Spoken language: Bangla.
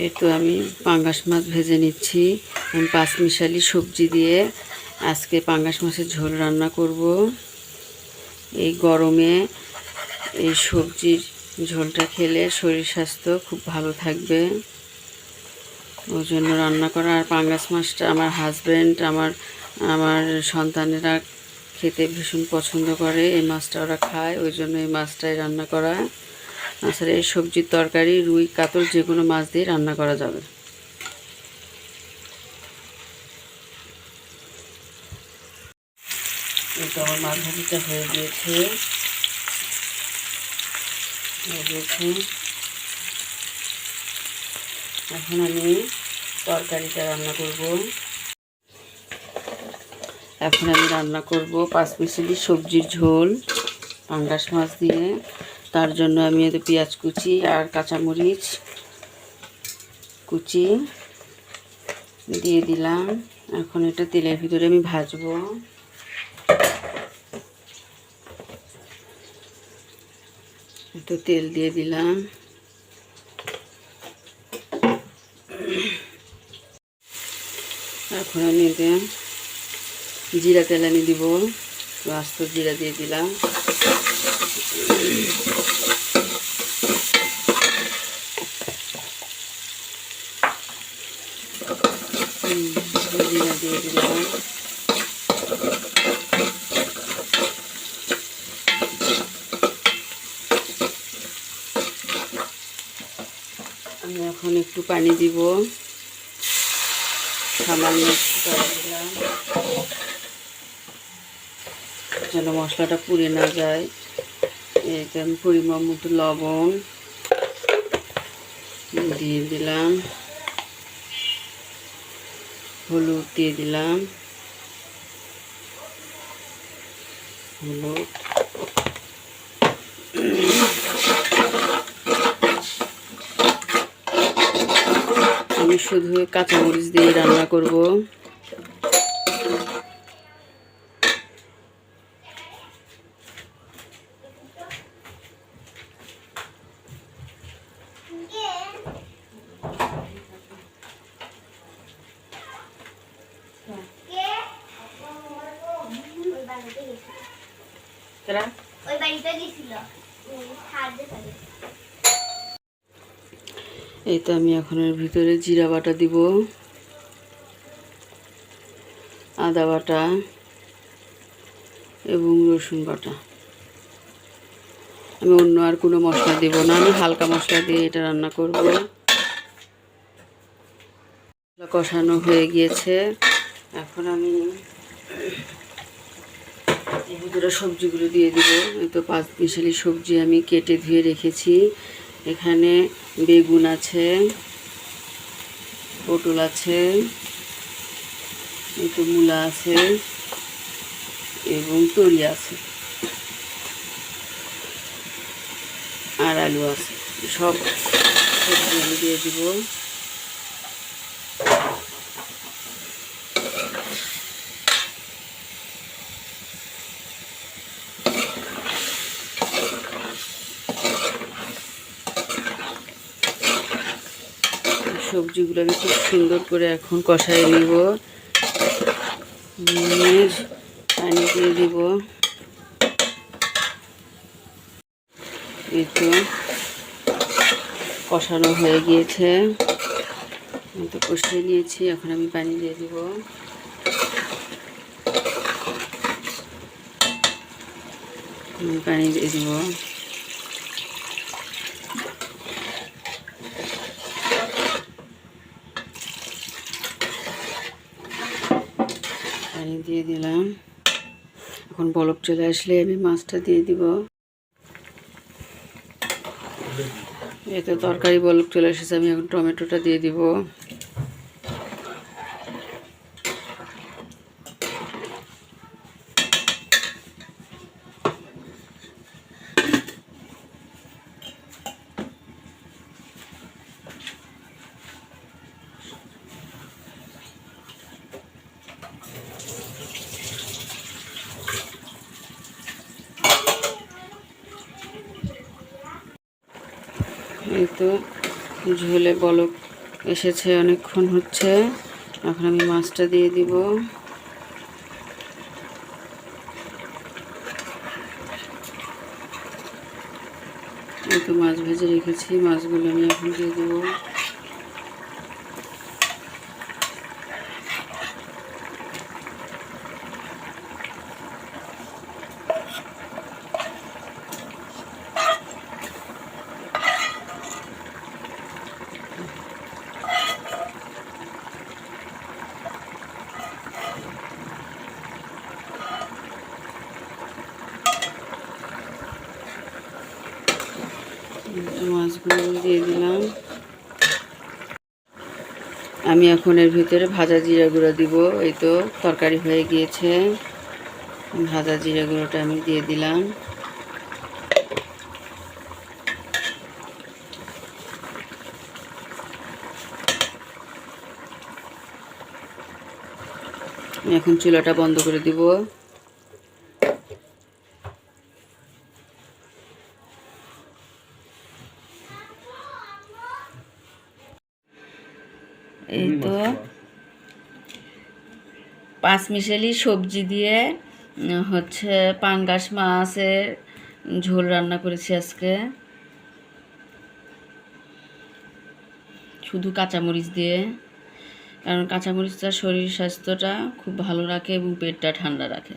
এই তো আমি পাঙ্গাস মাছ ভেজে নিচ্ছি। আমি পাঁচ মিশালি সবজি দিয়ে আজকে পাঙ্গাস মাছের ঝোল রান্না করব। এই গরমে এই সবজির ঝোলটা খেলে শরীর স্বাস্থ্য খুব ভালো থাকবে। ওই জন্য রান্না করা আর পাঙ্গাস মাছটা আমার হাজব্যান্ড আমার আমার সন্তানেরা খেতে ভীষণ পছন্দ করে, এই মাছটা ওরা খায়, ওই জন্য এই মাছটাই রান্না করা। তাছাড়া এই সবজির তরকারি, রুই, কাতল যে কোনো মাছ দিয়ে রান্না করা যাবে। তো আমার ভাজিটা হয়ে গিয়েছে। গিয়েছে এখন আমি তরকারিটা রান্না করব। এখন আমি রান্না করব পাঁচ মিশালি সবজির ঝোল, পাঙ্গাস মাছ দিয়ে। তার জন্য আমি এতে পেঁয়াজ কুচি আর কাঁচামরিচ কুচি দিয়ে দিলাম। এখন এটা তেলের ভিতরে আমি ভাজবো। একটু তেল দিয়ে দিলাম। এখন আমি জিরা তেলানি দিব, আস্ত জিরা দিয়ে দিলাম। জিরা দিয়ে দিলাম আমি এখন একটু পানি দিব। সামান্য দিলাম। যেন মশলাটা পুড়ে না যায়। আমি পরিমাণ মতো লবণ দিয়ে দিলাম। হলুদ দিয়ে দিলাম। হলুদ। আমি শুধু কাঁচামরিচ দিয়ে রান্না করব। ওই বাড়িতে গেছিল। করে। এই তো আমি এখন এর ভিতরে জিরা বাটা দিব, আদা বাটা এবং রসুন বাটা। আমি অন্য আর কোনো মশলা দেব না, আমি হালকা মশলা দিয়ে এটা রান্না করব। কষানো হয়ে গিয়েছে। এখন আমি ভিতরে সবজিগুলো দিয়ে দিব। এই তো পাঁচ মিশালি সবজি আমি কেটে ধুয়ে রেখেছি। এখানে বেগুন আছে, পটল আছে একটু মূলা আছে এবং তরি আছে আর আলু আছে। সব সবজি দিয়ে দিব। সবজিগুলো আমি খুব সুন্দর করে এখন কষাই নিব। পানি দিয়ে দিব। তো কষানো হয়ে গিয়েছে। তো কষিয়ে নিয়েছি, এখন আমি পানি দিয়ে দিব। পানি দিয়ে দিব। পানি দিয়ে দিলাম। এখন বলক চলে আসলে আমি মাছটা দিয়ে দিব। এতে তরকারি বলক চলে এসেছে, আমি এখন টমেটোটা দিয়ে দিব। এই তো ঝোলে বলক এসেছে, অনেকক্ষণ হচ্ছে। এখন আমি মাছটা দিয়ে দিব। এই তো মাছ ভেজে রেখেছি, মাছগুলো আমি এখন দিয়ে দেবো। মাছগুলো দিয়ে দিলাম। আমি এখন এর ভিতরে ভাজা জিরা গুঁড়ো দিব। এই তো তরকারি হয়ে গিয়েছে। ভাজা জিরা গুঁড়োটা আমি দিয়ে দিলাম। এখন চুলাটা বন্ধ করে দিব। এই তো পাঁচমিশালি সবজি দিয়ে হচ্ছে পাঙ্গাস মাছের ঝোল রান্না করেছি আজকে। শুধু কাঁচামরিচ দিয়ে কারণ কাঁচামরিচটা শরীর স্বাস্থ্যটা খুব ভালো রাখে এবং পেটটা ঠান্ডা রাখে।